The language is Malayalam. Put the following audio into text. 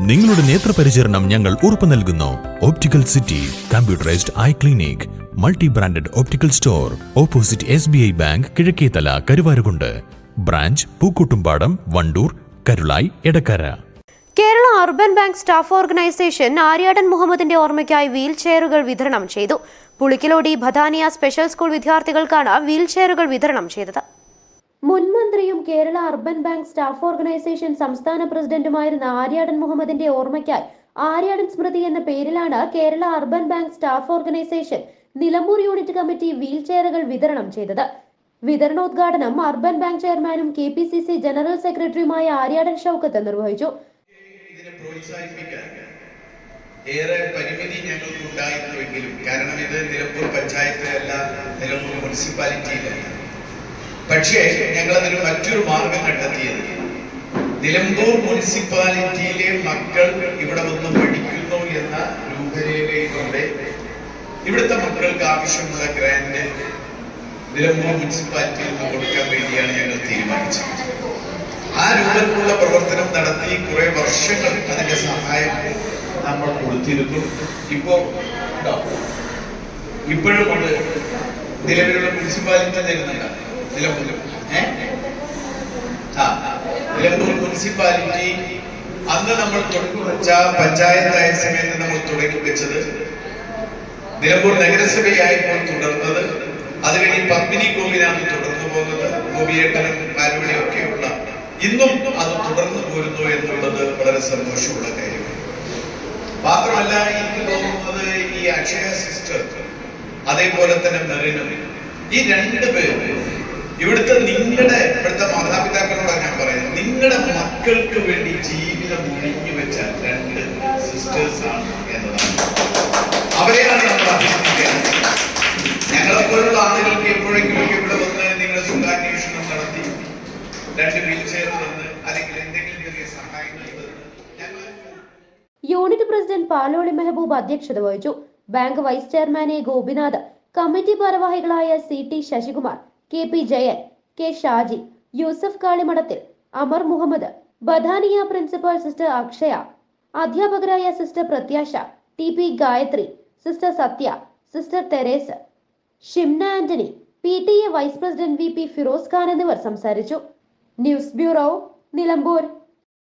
നിങ്ങളുടെ നേത്രപരിചരണം ഞങ്ങൾ ഉറപ്പു നൽകുന്നു. Optical city computerised eye clinic multi branded optical store opposite S B I bank Kizhakkethala Karuvarakundu branch Pookkottumpadam Wandoor Karulai Edakkara Kerala urban bank staff organisation Aryadan മുഹമ്മദിന്റെ ഓർമ്മയ്ക്കായി വീൽ ചെയറുകൾ വിതരണം ചെയ്തു പുളിക്കലോടി ബദാനിയ സ്പെഷ്യൽ സ്കൂൾ വിദ്യാർത്ഥികൾക്കാണ് വീൽ ചെയറുകൾ വിതരണം ചെയ്തത് മുൻ മന്ത്രിയും Kerala urban bank staff organisation സംസ്ഥാന പ്രസിഡന്റുമായിരുന്ന ആര്യാടൻ മുഹമ്മദിന്റെ ഓർമ്മയ്ക്കായി ആര്യാടൻ സ്മൃതി എന്ന പേരിലാണ് Kerala urban bank staff organisation Nilambur unit committee wheel ചെയറുകൾ വിതരണം ചെയ്തത്. വിതരണോദ്ഘാടനം അർബൻ ബാങ്ക് ചെയർമാനും K P C C general സെക്രട്ടറിയുമായ ആര്യാടൻ ഷൗക്കത്ത് നിർവഹിച്ചു. ഏറെ പരിമിതി ഞങ്ങൾക്ക് ഉണ്ടായിരുന്നുവെങ്കിലും കാരണം ഇത് നിലമ്പൂർ പഞ്ചായത്തിലല്ല നിലമ്പൂർ മുനിസിപ്പാലിറ്റിയിലല്ല. പക്ഷേ ഞങ്ങൾ അതിന് മറ്റൊരു മാർഗം കണ്ടെത്തിയത്. നിലമ്പൂർ മുനിസിപ്പാലിറ്റിയിലെ മക്കൾ ഇവിടെ വന്ന് പഠിക്കുന്നു എന്ന രൂപരേഖയിലൂടെ ഇവിടുത്തെ മക്കൾക്ക് ആവശ്യമുള്ള ഗ്രാൻഡ് നിലമ്പൂർ മുനിസിപ്പാലിറ്റിയിൽ നിന്ന് കൊടുക്കാൻ വേണ്ടിയാണ് ഞങ്ങൾ തീരുമാനിച്ചത്. ആ രൂപത്തിലുള്ള പ്രവർത്തനം നടത്തി കുറെ വർഷങ്ങൾ അതിന്റെ സഹായം നമ്മൾ കൊടുത്തിരുന്നു. ഇപ്പോ? ഇപ്പോഴും നിലവിലുള്ള മുനിസിപ്പാലിറ്റി തരുന്നുണ്ട് നിലമ്പൂർ? ആ മുനിസിപ്പാലിറ്റി അന്ന് നമ്മൾ തുടക്കി വെച്ച പഞ്ചായത്തായ സമയത്ത് നമ്മൾ തുടങ്ങി വെച്ചത് നിലമ്പൂർ നഗരസഭയായപ്പോൾ തുടർന്നത്. അത് കഴിഞ്ഞ് പത്മിനി ഗോപിനാണ് തുടർന്നു പോകുന്നത്. ഗോപിയേട്ടനും പാലുവളിയും ഒക്കെയുള്ള ഇന്നും അത് തുടർന്നു പോരുന്നു എന്നുള്ളത് വളരെ സന്തോഷമുള്ള കാര്യമാണ്. മാത്രമല്ല എനിക്ക് തോന്നുന്നത് ഈ അക്ഷയ സിസ്റ്റർ അതേപോലെ തന്നെ മെറിനും ഈ രണ്ട് പേര് ഇവിടുത്തെ നിങ്ങളുടെ ഇവിടുത്തെ മാതാപിതാക്കളോടാണ് ഞാൻ പറയുന്നത്. നിങ്ങളുടെ മക്കൾക്ക് വേണ്ടി ജീവിതം ഒഴിഞ്ഞു വെച്ച രണ്ട് സിസ്റ്റേഴ്സ് ആണ് എന്നതാണ്. അവരെയാണ് നമ്മൾ അഭിനന്ദിക്കേണ്ടത് ഞങ്ങളെപ്പോലുള്ള ആളുകൾക്ക് എപ്പോഴെങ്കിലും ഇവിടെ വന്ന് നിങ്ങളുടെ സുഖാന്വേഷണം നടത്തി രണ്ട് വീൽ തന്ന് അല്ലെങ്കിൽ എന്തെങ്കിലും ചെറിയ സഹായങ്ങൾ തന്ന് യൂണിറ്റ് പ്രസിഡന്റ് പാലോളി മെഹബൂബ് അധ്യക്ഷത വഹിച്ചു. Bank vice chairman A Gopinath committee ഭാരവാഹികളായ C T Sasikumar K P Jayan K Shaji Yusuf കാളിമഠത്തിൽ Amar Muhammad Badania principal sister Akshaya അധ്യാപകരായ sister Prathyasha T P Gayathri sister Sathya sister Theres Shimna Antony P T A vice president V P Firoz Khan എന്നിവർ സംസാരിച്ചു. News bureau Nilambur.